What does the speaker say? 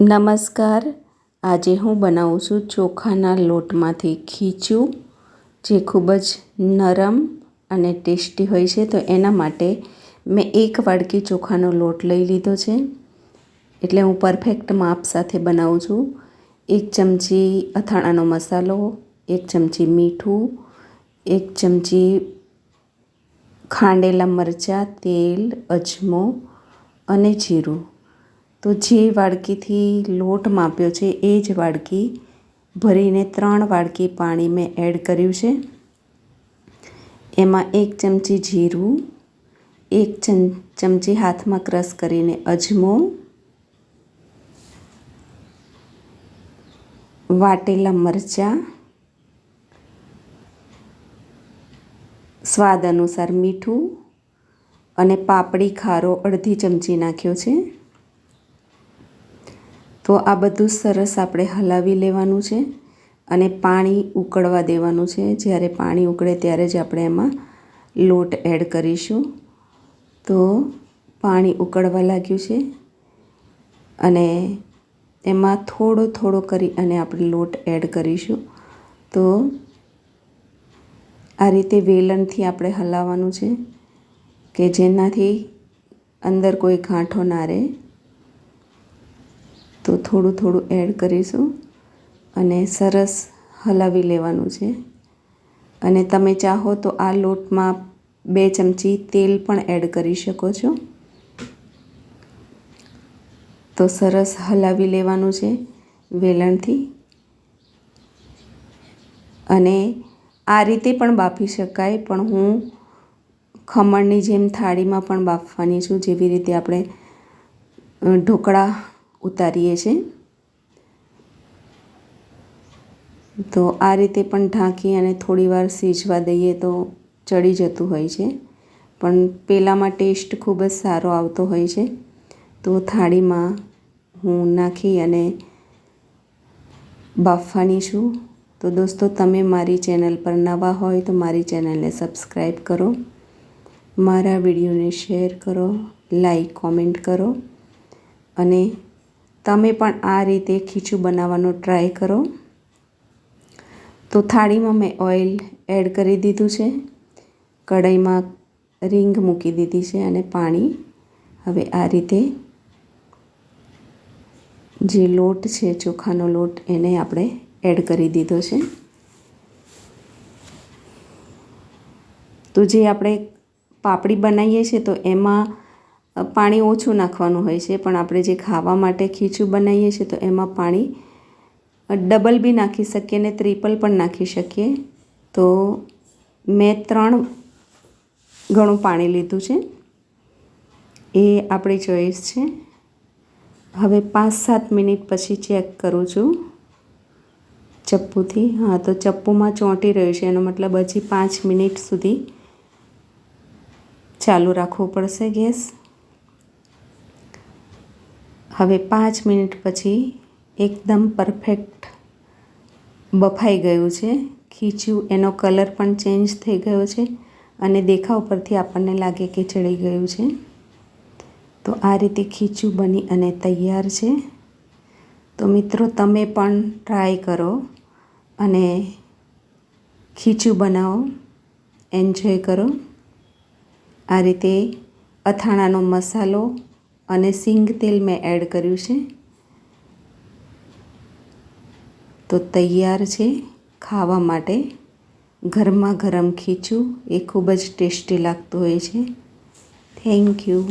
નમસ્કાર. આજે હું બનાવું છું ચોખાના લોટમાંથી ખીચું, જે ખૂબ જ નરમ અને ટેસ્ટી હોય છે. તો એના માટે મેં એક વાડકી ચોખાનો લોટ લઈ લીધો છે. એટલે હું પરફેક્ટ માપ સાથે બનાવું છું. એક ચમચી અથાણાનો મસાલો, એક ચમચી મીઠું, એક ચમચી ખાંડેલા મરચાં, તેલ, અજમો અને જીરું. તો જે વાડકીથી લોટ માપ્યો છે, એ જ વાડકી ભરીને ત્રણ વાડકી પાણી મેં એડ કર્યું છે. એમાં એક ચમચી જીરું, એક ચમચી હાથમાં ક્રશ કરીને અજમો, વાટેલા મરચાં, સ્વાદ અનુસાર મીઠું અને પાપડી ખારો અડધી ચમચી નાખ્યો છે. તો આ બધું સરસ આપણે હલાવી લેવાનું છે અને પાણી ઉકળવા દેવાનું છે. જ્યારે પાણી ઉકળે ત્યારે જ આપણે એમાં લોટ એડ કરીશું. તો પાણી ઉકળવા લાગ્યું છે અને એમાં થોડો થોડો કરી અને આપણે લોટ એડ કરીશું. તો આ રીતે વેલણથી આપણે હલાવવાનું છે કે જેનાથી અંદર કોઈ ગાંઠો ના રહે. તો થોડું થોડું એડ કરીશું અને સરસ હલાવી લેવાનું છે. અને તમે ચાહો તો આ લોટમાં બે ચમચી તેલ પણ એડ કરી શકો છો. તો સરસ હલાવી લેવાનું છે વેલણથી. અને આ રીતે પણ બાફી શકાય, પણ હું ખમણની જેમ થાળીમાં પણ બાફવાની છું. જેવી રીતે આપણે ઢોકળા ઉતારીએ છીએ તો આ રીતે પણ ઢાંકી અને થોડીવાર સીજવા દઈએ તો ચડી જતું હોય છે. પણ પેલામાં ટેસ્ટ ખૂબ જ સારો આવતો હોય છે. તો થાળીમાં હું નાખી અને બાફવાની છું. તો દોસ્તો, તમે મારી ચેનલ પર નવા હોય તો મારી ચેનલને સબસ્ક્રાઈબ કરો. મારા વિડીયોને શેર કરો, લાઈક, કોમેન્ટ કરો અને તમે પણ આ રીતે ખીચું બનાવવાનો ટ્રાય કરો. તો થાળીમાં મેં ઓઇલ એડ કરી દીધું છે. કઢાઈમાં રીંગ મૂકી દીધી છે અને પાણી. હવે આ રીતે જે લોટ છે, ચોખાનો લોટ, એને આપણે એડ કરી દીધો છે. તો જે આપણે પાપડી બનાવીએ છીએ, તો એમાં પાણી ઓછું નાખવાનું હોય છે, પણ આપણે જે ખાવા માટે ખીચું બનાવીએ છીએ, તો એમાં પાણી ડબલ બી નાખી શકીએ ને ત્રિપલ પણ નાખી શકીએ. તો મેં ત્રણ ઘણું પાણી લીધું છે. એ આપણી ચોઈસ છે. હવે પાંચ સાત મિનિટ પછી ચેક કરું છું. ચપ્પુથી. હા, તો ચપ્પુમાં ચોંટી રહ્યું છે, એનો મતલબ હજી પાંચ મિનિટ સુધી ચાલુ રાખવું પડશે ગેસ. હવે પાંચ મિનિટ પછી એકદમ પરફેક્ટ બફાઈ ગયું છે. ખીચ્યું, એનો કલર પણ ચેન્જ થઈ ગયો છે અને દેખાવ પરથી આપણને લાગે કે ચડી ગયું છે. તો આ રીતે ખીચું બની અને તૈયાર છે. તો મિત્રો, તમે પણ ટ્રાય કરો અને ખીચું બનાવો. એન્જોય કરો. આ રીતે અથાણાનો મસાલો અને સિંગ તેલ મેં એડ કર્યું છે. તો તૈયાર છે ખાવા માટે. ગરમા ગરમ ખીચું, એ ખૂબ જ ટેસ્ટી લાગતું હોય છે. Thank you